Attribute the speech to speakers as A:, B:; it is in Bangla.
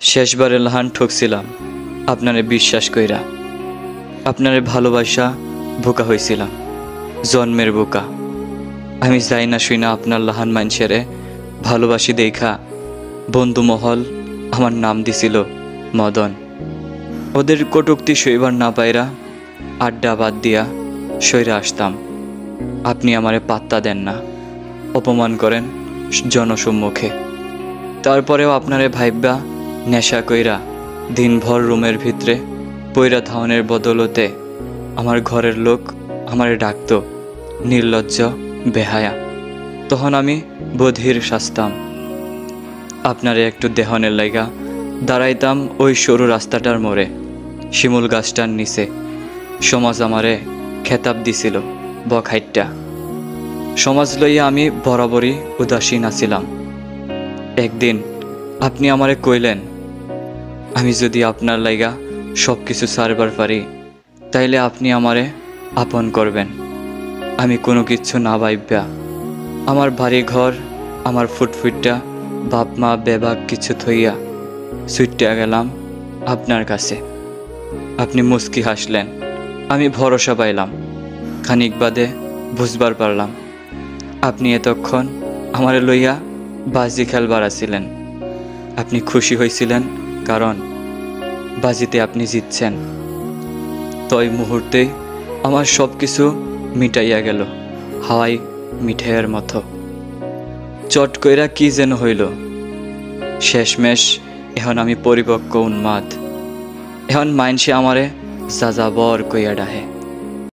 A: শেষবারে লাহান ঠকছিলাম, আপনারে বিশ্বাস কইরা। আপনারে ভালোবাসা বোকা হয়েছিলাম জন্মের বোকা। আমি যাই না শুই না আপনার লাহান মানুষেরে ভালোবাসি দেখা বন্ধু মহল আমার নাম দিছিল মদন। ওদের কটুক্তি সইবার না পাইরা আড্ডা বাদ দিয়া সইরা আসতাম। আপনি আমারে পাত্তা দেন না, অপমান করেন জনসম্মুখে। তারপরেও আপনারে ভাইব্যা নেশা কইরা দিনভর রুমের ভিতরে পৈরা ধাওনের বদলতে আমার ঘরের লোক আমারে ডাকতো, নির্লজ্জ, বেহায়া। তখন আমি বধির শাস্তাম আপনারে একটু দেহনের লাইগা দাঁড়াইতাম ওই সরু রাস্তাটার মোড়ে, শিমুল গাছটার নিচে। সমাজ আমারে খেতাব দিছিল, বখাইটটা। সমাজ লইয়া আমি বরাবরই উদাসীন আছিলাম। একদিন আপনি আমারে কইলেন আমি যদি আপনার লাইগা সব কিছু সারবার পারি, তাইলে আপনি আমারে আপন করবেন। আমি কোনো কিছু না ভাইব্যা। আমার বাড়ি ঘর, আমার ফুটফুটটা বাপ মা বেবাক কিছু থইয়া সুইটটা গেলাম আপনার কাছে। আপনি মুস্কি হাসলেন। আমি ভরসা পাইলাম। খানিক বাদে বুঝবার পারলাম। আপনি এতক্ষণ আমারে লইয়া বাজি খেলবার আছিলেন। আপনি খুশি হয়েছিলেন কারণ বাজিতে আপনি জিতছেন। তই এই মুহূর্তেই আমার সব কিছু মিটাইয়া গেল, হাওয়াই মিঠাইয়ের মতো। চট কইরা কি যেন হইল, শেষমেশ এখন আমি পরিপক্ক উন্মাদ। এখন মাইনসে আমারে যাযাবর কইয়া ডাহে।